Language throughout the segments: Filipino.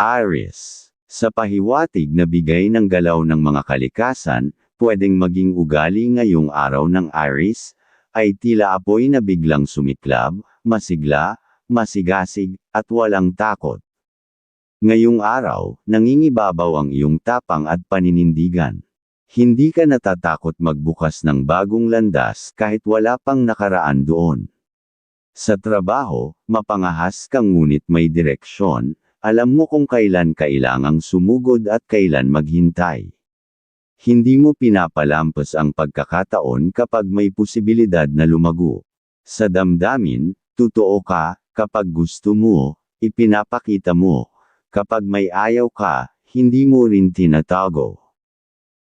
Aries. Sa pahiwatig na bigay ng galaw ng mga kalikasan, pwedeng maging ugali ngayong araw ng Aries, ay tila apoy na biglang sumiklab, masigla, masigasig, at walang takot. Ngayong araw, nangingibabaw ang iyong tapang at paninindigan. Hindi ka natatakot magbukas ng bagong landas kahit wala pang nakaraan doon. Sa trabaho, mapangahas kang ngunit may direksyon, alam mo kung kailan kailangang sumugod at kailan maghintay. Hindi mo pinapalampas ang pagkakataon kapag may posibilidad na lumago. Sa damdamin, totoo ka, kapag gusto mo, ipinapakita mo. Kapag may ayaw ka, hindi mo rin tinatago.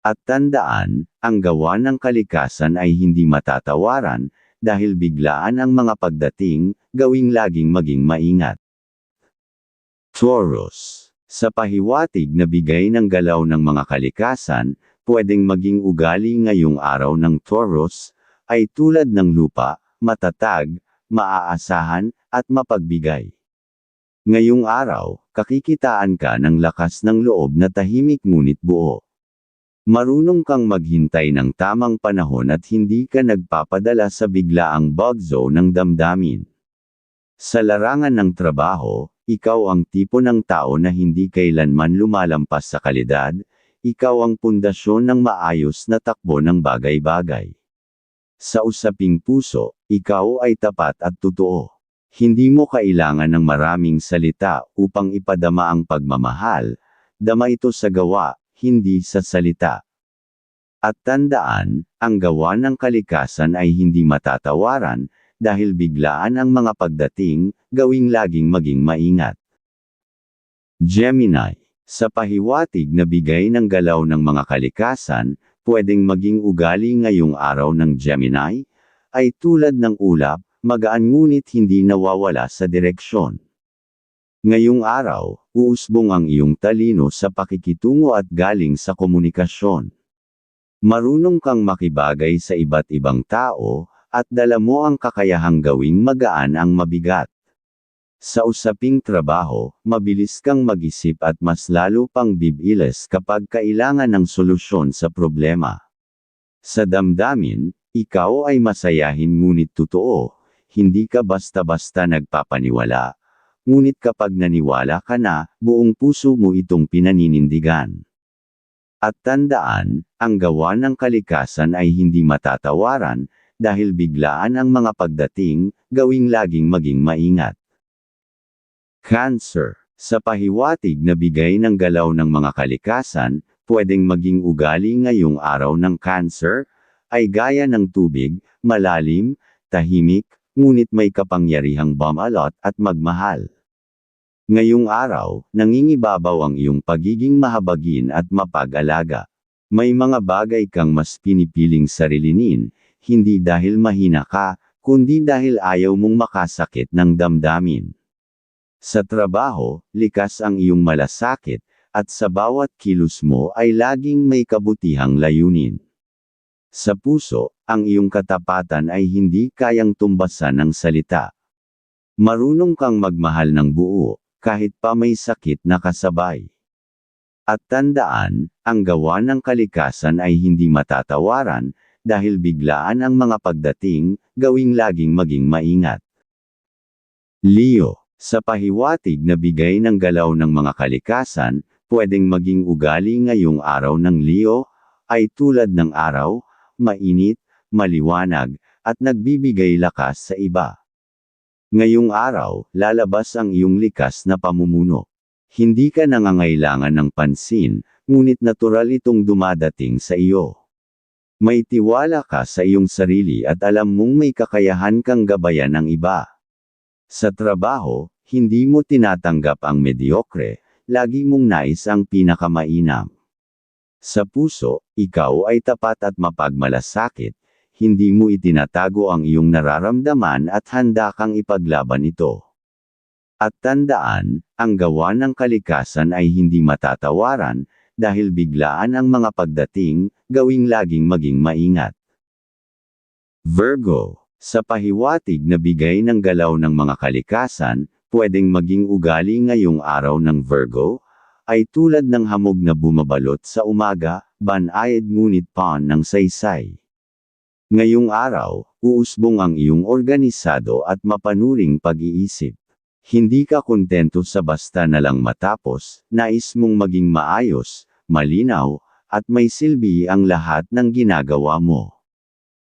At tandaan, ang gawa ng kalikasan ay hindi matatawaran, dahil biglaan ang mga pagdating, gawing laging maging maingat. Taurus. Sa pahiwatig na bigay ng galaw ng mga kalikasan, pwedeng maging ugali ngayong araw ng Taurus, ay tulad ng lupa, matatag, maaasahan, at mapagbigay. Ngayong araw, kakikitaan ka ng lakas ng loob na tahimik ngunit buo. Marunong kang maghintay ng tamang panahon at hindi ka nagpapadala sa biglaang bugzo ng damdamin. Sa larangan ng trabaho, ikaw ang tipo ng tao na hindi kailanman lumalampas sa kalidad, ikaw ang pundasyon ng maayos na takbo ng bagay-bagay. Sa usaping puso, ikaw ay tapat at totoo. Hindi mo kailangan ng maraming salita upang ipadama ang pagmamahal, dama ito sa gawa, hindi sa salita. At tandaan, ang gawa ng kalikasan ay hindi matatawaran, dahil biglaan ang mga pagdating, gawing laging maging maingat. Gemini. Sa pahiwatig na bigay ng galaw ng mga kalikasan, pwedeng maging ugali ngayong araw ng Gemini, ay tulad ng ulap, magaan ngunit hindi nawawala sa direksyon. Ngayong araw, uusbong ang iyong talino sa pakikitungo at galing sa komunikasyon. Marunong kang makibagay sa iba't ibang tao, at dala mo ang kakayahang gawing magaan ang mabigat. Sa usaping trabaho, mabilis kang mag-isip at mas lalo pang bibilis kapag kailangan ng solusyon sa problema. Sa damdamin, ikaw ay masayahin ngunit totoo, hindi ka basta-basta nagpapaniwala, ngunit kapag naniwala ka na, buong puso mo itong pinaninindigan. At tandaan, ang gawa ng kalikasan ay hindi matatawaran, dahil biglaan ang mga pagdating, gawing laging maging maingat. Cancer. Sa pahiwatig na bigay ng galaw ng mga kalikasan, pwedeng maging ugali ngayong araw ng cancer, ay gaya ng tubig, malalim, tahimik, ngunit may kapangyarihang bumalot at magmahal. Ngayong araw, nangingibabaw ang iyong pagiging mahabagin at mapag-alaga. May mga bagay kang mas pinipiling sarilinin, hindi dahil mahina ka, kundi dahil ayaw mong makasakit ng damdamin. Sa trabaho, likas ang iyong malasakit, at sa bawat kilos mo ay laging may kabutihang layunin. Sa puso, ang iyong katapatan ay hindi kayang tumbasan ng salita. Marunong kang magmahal ng buo, kahit pa may sakit na kasabay. At tandaan, ang gawa ng kalikasan ay hindi matatawaran, dahil biglaan ang mga pagdating, gawing laging maging maingat. Leo, sa pahiwatig na bigay ng galaw ng mga kalikasan, pwedeng maging ugali ngayong araw ng Leo, ay tulad ng araw, mainit, maliwanag, at nagbibigay lakas sa iba. Ngayong araw, lalabas ang iyong likas na pamumuno. Hindi ka nangangailangan ng pansin, ngunit natural itong dumadating sa iyo. May tiwala ka sa iyong sarili at alam mong may kakayahan kang gabayan ng iba. Sa trabaho, hindi mo tinatanggap ang mediocre, lagi mong nais ang pinakamainam. Sa puso, ikaw ay tapat at mapagmalasakit, hindi mo itinatago ang iyong nararamdaman at handa kang ipaglaban ito. At tandaan, ang gawa ng kalikasan ay hindi matatawaran, dahil biglaan ang mga pagdating, gawing laging maging maingat. Virgo, sa pahiwatig na bigay ng galaw ng mga kalikasan, pwedeng maging ugali ngayong araw ng Virgo, ay tulad ng hamog na bumabalot sa umaga, banayad ngunit pan ng saysay. Ngayong araw, uusbong ang iyong organisado at mapanuring pag-iisip. Hindi ka kontento sa basta na lang matapos, nais mong maging maayos, malinaw, at may silbi ang lahat ng ginagawa mo.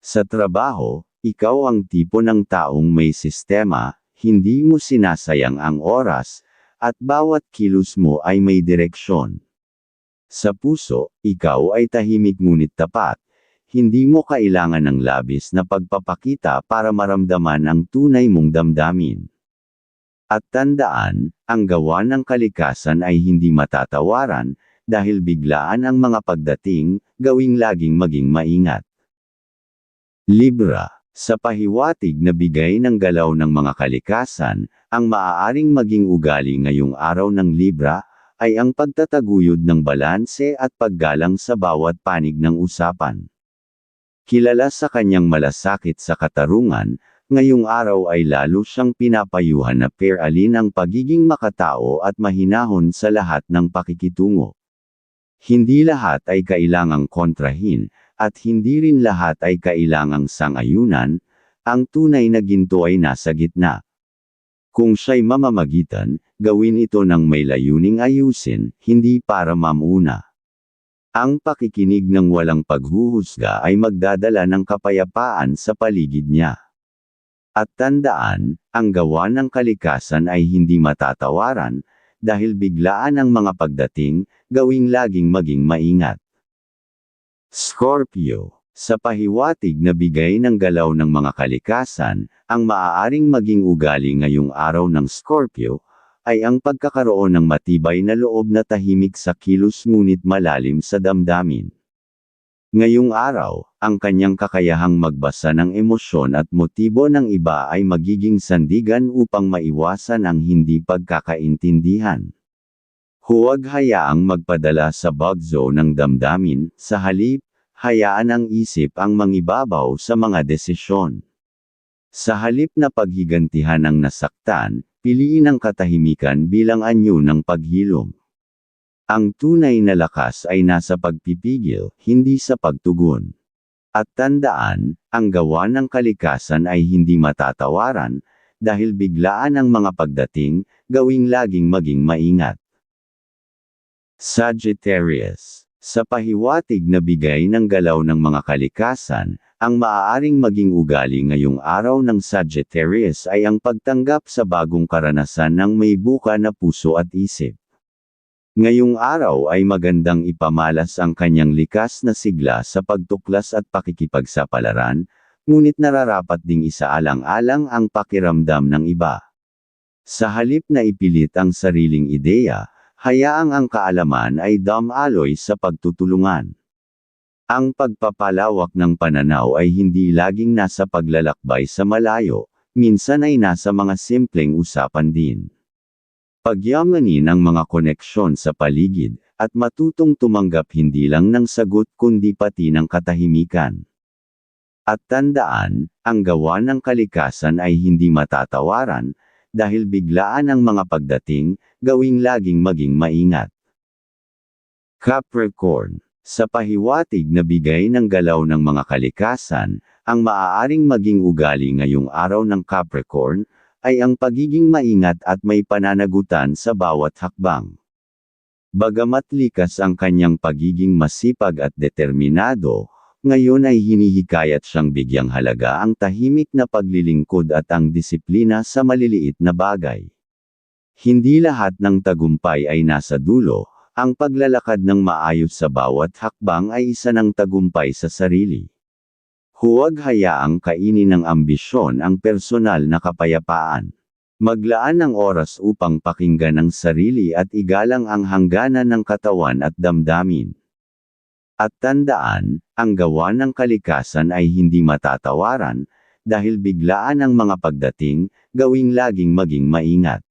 Sa trabaho, ikaw ang tipo ng taong may sistema, hindi mo sinasayang ang oras, at bawat kilos mo ay may direksyon. Sa puso, ikaw ay tahimik ngunit tapat, hindi mo kailangan ng labis na pagpapakita para maramdaman ang tunay mong damdamin. At tandaan, ang gawa ng kalikasan ay hindi matatawaran, dahil biglaan ang mga pagdating, gawing laging maging maingat. Libra, sa pahiwatig na bigay ng galaw ng mga kalikasan, ang maaaring maging ugali ngayong araw ng Libra, ay ang pagtataguyod ng balanse at paggalang sa bawat panig ng usapan. Kilala sa kanyang malasakit sa katarungan, ngayong araw ay lalo siyang pinapayuhan na peralin ang pagiging makatao at mahinahon sa lahat ng pakikitungo. Hindi lahat ay kailangang kontrahin, at hindi rin lahat ay kailangang sangayunan, ang tunay na ginto ay nasa gitna. Kung siya'y mamamagitan, gawin ito ng may layuning ayusin, hindi para mamuna. Ang pakikinig ng walang paghuhusga ay magdadala ng kapayapaan sa paligid niya. At tandaan, ang gawa ng kalikasan ay hindi matatawaran, dahil biglaan ang mga pagdating, gawing laging maging maingat. Scorpio, sa pahiwatig na bigay ng galaw ng mga kalikasan, ang maaaring maging ugali ngayong araw ng Scorpio, ay ang pagkakaroon ng matibay na loob na tahimik sa kilos ngunit malalim sa damdamin. Ngayong araw, ang kanyang kakayahang magbasa ng emosyon at motibo ng iba ay magiging sandigan upang maiwasan ang hindi pagkakaintindihan. Huwag hayaang magpadala sa bagzo ng damdamin, sa halip, hayaan ang isip ang mangibabaw sa mga desisyon. Sa halip na paghigantihan ang nasaktan, piliin ang katahimikan bilang anyo ng paghilom. Ang tunay na lakas ay nasa pagpipigil, hindi sa pagtugon. At tandaan, ang gawa ng kalikasan ay hindi matatawaran, dahil biglaan ang mga pagdating, gawing laging maging maingat. Sagittarius Sa pahiwatig na bigay ng galaw ng mga kalikasan, ang maaaring maging ugali ngayong araw ng Sagittarius ay ang pagtanggap sa bagong karanasan ng may buka na puso at isip. Ngayong araw ay magandang ipamalas ang kanyang likas na sigla sa pagtuklas at pakikipagsapalaran, ngunit nararapat ding isaalang-alang ang pakiramdam ng iba. Sa halip na ipilit ang sariling ideya, hayaang ang kaalaman ay damaloy sa pagtutulungan. Ang pagpapalawak ng pananaw ay hindi laging nasa paglalakbay sa malayo, minsan ay nasa mga simpleng usapan din. Pagyamanin ang mga koneksyon sa paligid, at matutong tumanggap hindi lang ng sagot kundi pati ng katahimikan. At tandaan, ang gawa ng kalikasan ay hindi matatawaran, dahil biglaan ang mga pagdating, gawing laging maging maingat. Capricorn sa pahiwatig na bigay ng galaw ng mga kalikasan, ang maaaring maging ugali ngayong araw ng Capricorn, ay ang pagiging maingat at may pananagutan sa bawat hakbang. Bagamat likas ang kanyang pagiging masipag at determinado, ngayon ay hinihikayat siyang bigyang halaga ang tahimik na paglilingkod at ang disiplina sa maliliit na bagay. Hindi lahat ng tagumpay ay nasa dulo, ang paglalakad ng maayos sa bawat hakbang ay isa ng tagumpay sa sarili. Huwag hayaang kainin ng ambisyon ang personal na kapayapaan. Maglaan ng oras upang pakinggan ang sarili at igalang ang hangganan ng katawan at damdamin. At tandaan, ang gawa ng kalikasan ay hindi matatawaran, dahil biglaan ang mga pagdating, gawing laging maging maingat.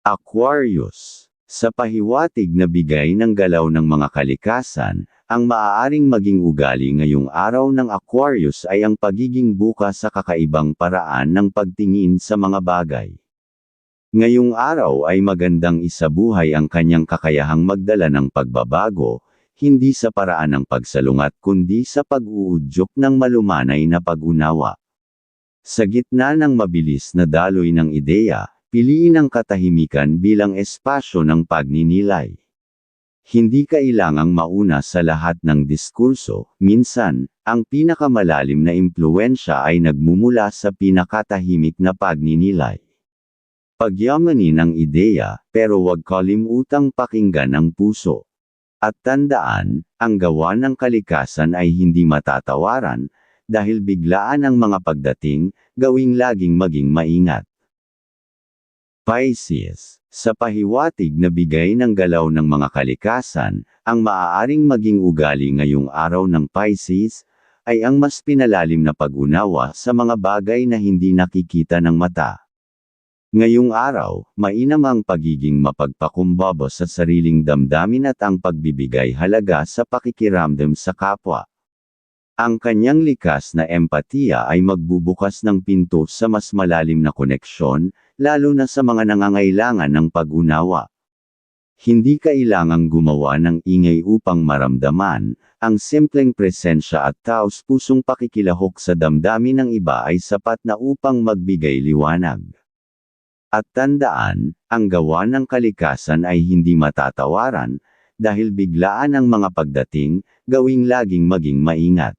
Aquarius sa pahiwatig na bigay ng galaw ng mga kalikasan, ang maaaring maging ugali ngayong araw ng Aquarius ay ang pagiging buka sa kakaibang paraan ng pagtingin sa mga bagay. Ngayong araw ay magandang isabuhay ang kanyang kakayahang magdala ng pagbabago, hindi sa paraan ng pagsalungat kundi sa pag-uudyok ng malumanay na pag-unawa. Sa gitna ng mabilis na daloy ng ideya, piliin ang katahimikan bilang espasyo ng pagninilay. Hindi kailangang mauna sa lahat ng diskurso, minsan, ang pinakamalalim na impluensya ay nagmumula sa pinakatahimik na pagninilay. Pagyamanin ang ideya, pero huwag kalimutang pakinggan ang puso. At tandaan, ang gawa ng kalikasan ay hindi matatawaran, dahil biglaan ang mga pagdating, gawing laging maging maingat. Pisces, sa pahiwatig na bigay ng galaw ng mga kalikasan, ang maaaring maging ugali ngayong araw ng Pisces, ay ang mas pinalalim na pag-unawa sa mga bagay na hindi nakikita ng mata. Ngayong araw, mainam ang pagiging mapagpakumbaba sa sariling damdamin at ang pagbibigay halaga sa pakikiramdam sa kapwa. Ang kanyang likas na empatiya ay magbubukas ng pinto sa mas malalim na koneksyon, lalo na sa mga nangangailangan ng pag-unawa. Hindi kailangang gumawa ng ingay upang maramdaman, ang simpleng presensya at taos pusong pakikilahok sa damdamin ng iba ay sapat na upang magbigay liwanag. At tandaan, ang gawa ng kalikasan ay hindi matatawaran, dahil biglaan ang mga pagdating, gawing laging maging maingat.